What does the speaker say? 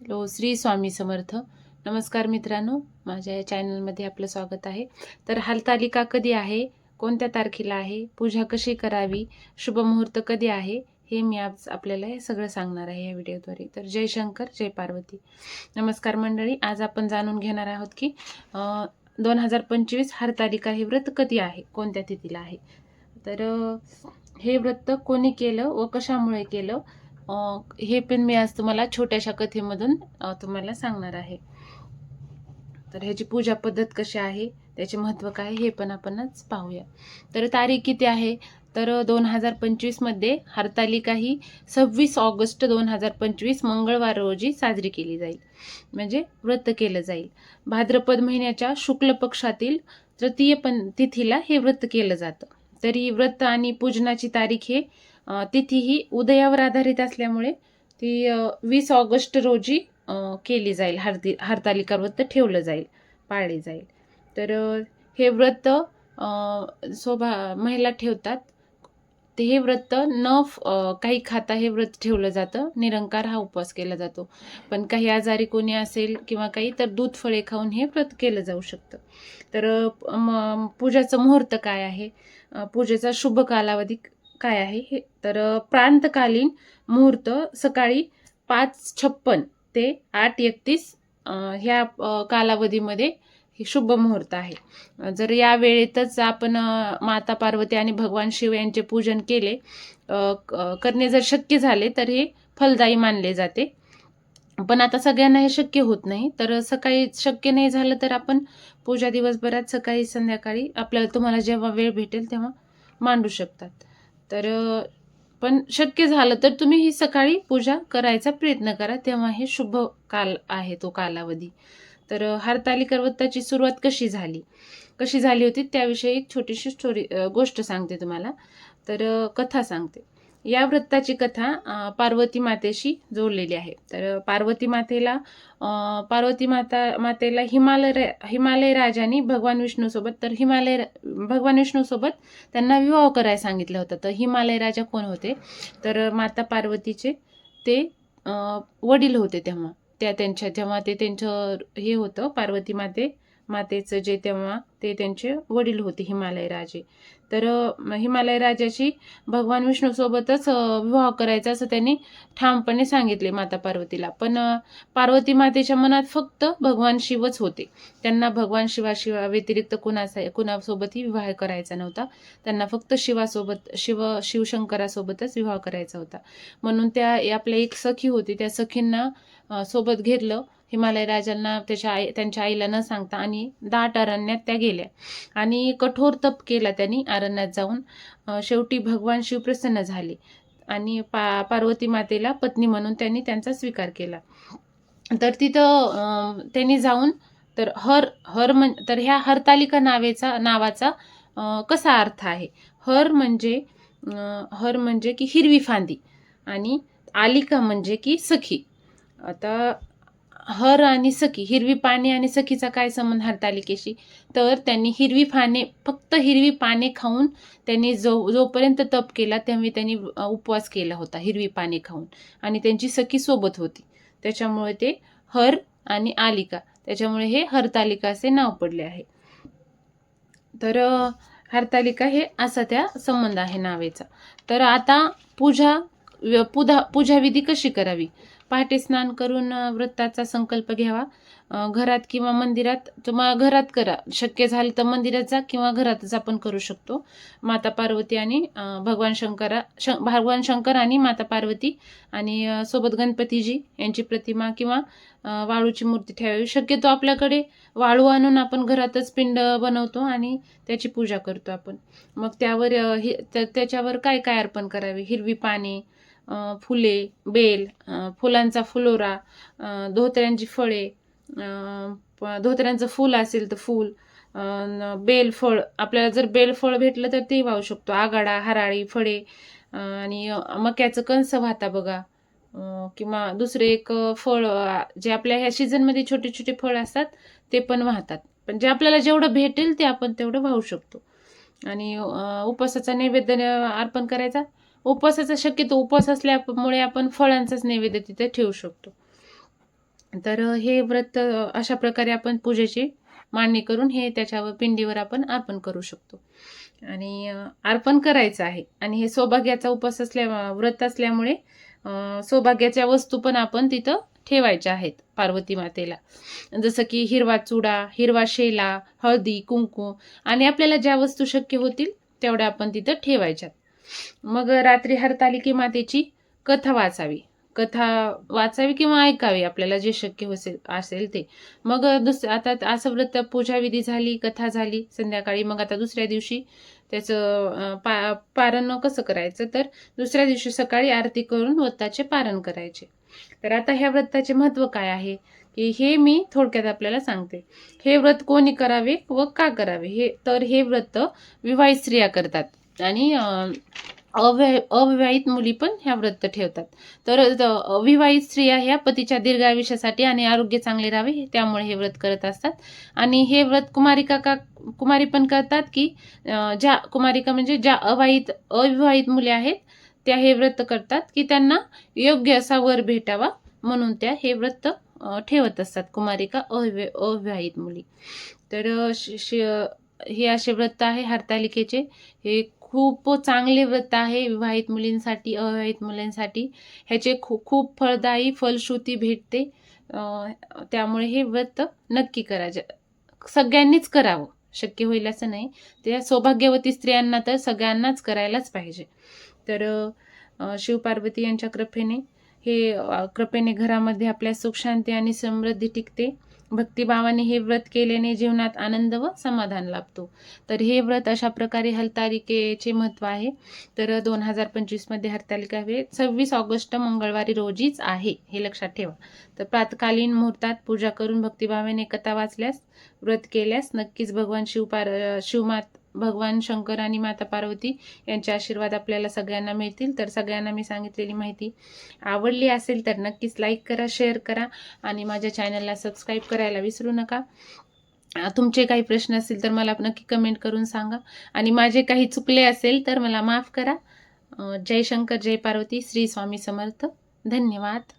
Hello Shri Swami Samarth. नमस्कार मित्रांनो माझ्या या चॅनलमध्ये आपलं स्वागत आहे. तर हालतालिका कधी आहे? कोणत्या तारखेला आहे? पूजा कशी करावी? शुभमुहूर्त कधी आहे? हे मी आज आपल्याला हे सगळं सांगणार आहे या व्हिडिओद्वारे. तर जय शंकर जय पार्वती. नमस्कार मंडळी आज आपण जाणून घेणार आहोत की दोन हजार पंचवीस हरतालिका हे व्रत कधी आहे? कोणत्या तिथीला आहे? तर हे व्रत कोणी केलं व कशामुळे केलं? हे पण मी आज तुम्हाला छोट्याशा कथेमधून तुम्हाला सांगणार आहे. तर ह्याची पूजा पद्धत कशी आहे त्याचे महत्त्व काय हे पण आपणच पाहूया. तर तारीख किती आहे? तर दोन हजार पंचवीसमध्ये हरतालिका ही सव्वीस ऑगस्ट दोन हजार पंचवीस मंगळवार रोजी साजरी केली जाईल. म्हणजे व्रत केलं जाईल. भाद्रपद महिन्याच्या शुक्ल पक्षातील तृतीय पण तिथीला हे व्रत केलं जातं. तरी व्रत आणि पूजनाची तारीख हे तिथी ही उदयावर आधारित असल्यामुळे ती वीस ऑगस्ट रोजी केली जाईल. हरती हरतालिका व्रत ठेवलं जाईल पाळले जाईल. तर हे व्रत अ, शोभा महिला ठेवतात. ते हे व्रत न फ- काही खाता हे व्रत ठेवलं जातं. निरंकार हा उपवास केला जातो. पण काही आजारी कोणी असेल किंवा काही तर दूध फळे खाऊन हे व्रत केलं जाऊ शकतं. तर पूजाचं मुहूर्त काय आहे? पूजेचा शुभ कालावधी काय आहे हे? तर प्रांतकालीन मुहूर्त सकाळी पाच छप्पन ते आठ एकतीस ह्या कालावधीमध्ये हे शुभ मुहूर्त आहे. जर या वेळेतच आपण माता पार्वती आणि भगवान शिव यांचे पूजन केले करणे जर शक्य झाले तर हे फलदायी मानले जाते. पण आता सगळ्यांना हे शक्य होत नाही. तर सकाळी शक्य नाही झालं तर आपण पूजा दिवसभरात सकाळी संध्याकाळी आपल्याला तुम्हाला जेव्हा वेळ भेटेल तेव्हा मांडू शकतात. तर पण शक्य झालं तर तुम्ही ही सकाळी पूजा करायचा प्रयत्न करा. तेव्हा हे शुभ काल आहे तो कालावधी. तर हरताली हरतालिका व्रताची सुरुवात कशी झाली? कशी झाली होती? त्याविषयी एक छोटीशी स्टोरी गोष्ट सांगते तुम्हाला. तर कथा सांगते. या व्रताची कथा पार्वती मातेशी जोडलेली आहे. तर पार्वती मातेला पार्वती माता मातेला हिमालय हिमालय राजाने भगवान विष्णूसोबत तर हिमालय भगवान विष्णूसोबत त्यांना विवाह करायला सांगितलं होतं. तर हिमालय राजा कोण होते? तर माता पार्वतीचे ते वडील होते तेव्हा. त्या त्यांच्या जेव्हा ते त्यांचं हे होतं पार्वती माते मातेचं जे तेव्हा ते त्यांचे वडील होते हिमालय राजे. तर हिमालय राजाशी भगवान विष्णूसोबतच विवाह करायचा असं त्यांनी ठामपणे सांगितले माता पार्वतीला. पण पार्वती मातेच्या मनात फक्त भगवान शिवच होते. त्यांना भगवान शिवाशिवा व्यतिरिक्त कुणाचा कुणासोबतही विवाह करायचा नव्हता. त्यांना फक्त शिवासोबत शिव शिवशंकरासोबतच विवाह करायचा होता. म्हणून त्या आपल्या एक सखी होती. त्या सखींना सोबत घेतलं. हिमालय राजांना त्याच्या आई त्यांच्या आईला न सांगता आणि दाट अरण्यात त्या गेल्या. आणि कठोर तप केला त्यांनी आरण्यात जाऊन. शेवटी भगवान शिव प्रसन्न झाले. आणि पा पार्वती मातेला पत्नी म्हणून त्यांनी त्यांचा स्वीकार केला. तर तिथं त्यांनी जाऊन तर हर हर म्हण तर ह्या हरतालिका नावेचा नावाचा कसा अर्थ आहे? हर म्हणजे हर म्हणजे की हिरवी फांदी. आणि आलिका म्हणजे की सखी. आता हर आणि सखी हिरवी पाने आणि सखीचा काय संबंध हरतालिकेशी? तर त्यांनी हिरवी पाने फक्त हिरवी पाने खाऊन त्यांनी जो जोपर्यंत तप केला तेव्हा त्यांनी उपवास केला होता हिरवी पाने खाऊन. आणि त्यांची सखी सोबत होती. त्याच्यामुळे ते हर आणि आलिका त्याच्यामुळे हे हरतालिका असे नाव पडले आहे. तर हरतालिका हे असा त्या संबंध आहे नावेचा. तर आता पूजा पूजा पूजाविधी कशी करावी? पहाटे स्नान करून व्रताचा संकल्प घ्यावा. घरात किंवा मंदिरात तुम्हाला घरात करा. शक्य झालं तर मंदिरात जा किंवा घरातच आपण करू शकतो. माता पार्वती आणि भगवान शंकरा शं भगवान शंकर आणि माता पार्वती आणि सोबत गणपतीजी यांची प्रतिमा किंवा वाळूची मूर्ती ठेवावी. शक्यतो आपल्याकडे वाळू आणून आपण घरातच पिंड बनवतो आणि त्याची पूजा करतो आपण. मग त्यावर हि त्याच्यावर काय काय अर्पण करावे? हिरवी पाने फुले बेल फुलांचा फुलोरा धोत्र्यांची फळे धोत्र्यांचं फूल असेल तर फूल बेलफळ आपल्याला जर बेलफळ भेटलं तर ते वाहू शकतो. आगाडा हराळी फळे आणि मक्याचं कंस वाहता बघा. किंवा दुसरे एक फळ जे आपल्या ह्या सीझनमध्ये छोटे छोटे फळ असतात ते पण वाहतात. पण जे आपल्याला जेवढं भेटेल ते आपण तेवढं वाहू शकतो. आणि उपवासाचा नैवेद्य अर्पण करायचा? उपवासाचा शक्यतो उपवास असल्यामुळे आपण फळांचाच नैवेद्य तिथे ठेवू शकतो. तर हे व्रत अशा प्रकारे आपण पूजेची मांडणी करून हे त्याच्यावर पिंडीवर आपण अर्पण करू शकतो. आणि अर्पण करायचं आहे. आणि हे सौभाग्याचा उपवास असल्या व्रत असल्यामुळे सौभाग्याच्या वस्तू पण आपण तिथं ठेवायच्या आहेत पार्वती मातेला. जसं की हिरवा चुडा हिरवा शेला हळदी कुंकू आणि आपल्याला ज्या वस्तू शक्य होतील तेवढ्या आपण तिथं ठेवायच्यात मग रात्री हरतालिके मातेची कथा वाचावी. कथा वाचावी किंवा ऐकावी आपल्याला जे शक्य असेल असेल ते. मग दुस आता असं व्रत पूजाविधी झाली कथा झाली संध्याकाळी मग आता दुसऱ्या दिवशी त्याचं पा पारण कसं करायचं? तर दुसऱ्या दिवशी सकाळी आरती करून व्रताचे पारण करायचे. तर आता ह्या व्रताचे महत्त्व काय आहे? की हे मी थोडक्यात आपल्याला सांगते. हे व्रत कोणी करावे व का करावे? हे तर हे व्रत विवाहित स्त्रिया करतात. आणि अं, अविवाहित मुली पण ह्या व्रत ठेवतात. तर अविवाहित स्त्रिया ह्या पतीच्या दीर्घायुष्यासाठी आणि आरोग्य चांगले राहावे त्यामुळे हे व्रत करत असतात. आणि हे व्रत कुमारिका का कुमारी पण करतात की ज्या कुमारिका म्हणजे ज्या अवाहित अविवाहित मुली आहेत त्या हे व्रत करतात की त्यांना योग्य असा वर भेटावा म्हणून त्या हे व्रत ठेवत असतात कुमारिका अवि अविवाहित मुली. तर श- हे असे व्रत आहे हरतालिकेचे. हे खूप चांगले व्रत आहे विवाहित मुलींसाठी अविवाहित मुलींसाठी. ह्याचे खूप खूप फळदायी फलश्रुती भेटते. त्यामुळे हे व्रत नक्की करायचे. सगळ्यांनीच करावं. शक्य होईल असं नाही. त्या सौभाग्यवती स्त्रियांना तर सगळ्यांनाच करायलाच पाहिजे. तर शिवपार्वती यांच्या कृपेने हे कृपेने घरामध्ये आपल्या सुखशांती आणि समृद्धी टिकते. भक्तिभावाने हे व्रत केल्याने जीवनात आनंद व समाधान लाभतो. तर हे व्रत अशा प्रकारे हलतालिकेचे महत्त्व आहे. तर दोन हजार पंचवीसमध्ये हरतालिका हे सव्वीस ऑगस्ट मंगळवारी रोजीच आहे हे लक्षात ठेवा. तर प्रातकालीन मुहूर्तात पूजा करून भक्तिभावाने कथा वाचल्यास व्रत केल्यास नक्कीच भगवान शिवपार शिवमात भगवान शंकर आणि माता पार्वती यांचे आशीर्वाद आपल्याला सगळ्यांना मिळतील. तर सगळ्यांना मी सांगितलेली माहिती आवडली असेल तर नक्कीच लाईक करा शेअर करा आणि माझ्या चॅनलला सबस्क्राईब करायला विसरू नका. तुमचे काही प्रश्न असतील तर मला नक्की कमेंट करून सांगा. आणि माझे काही चुकले असेल तर मला माफ करा. जय शंकर जय पार्वती श्री स्वामी समर्थ. धन्यवाद.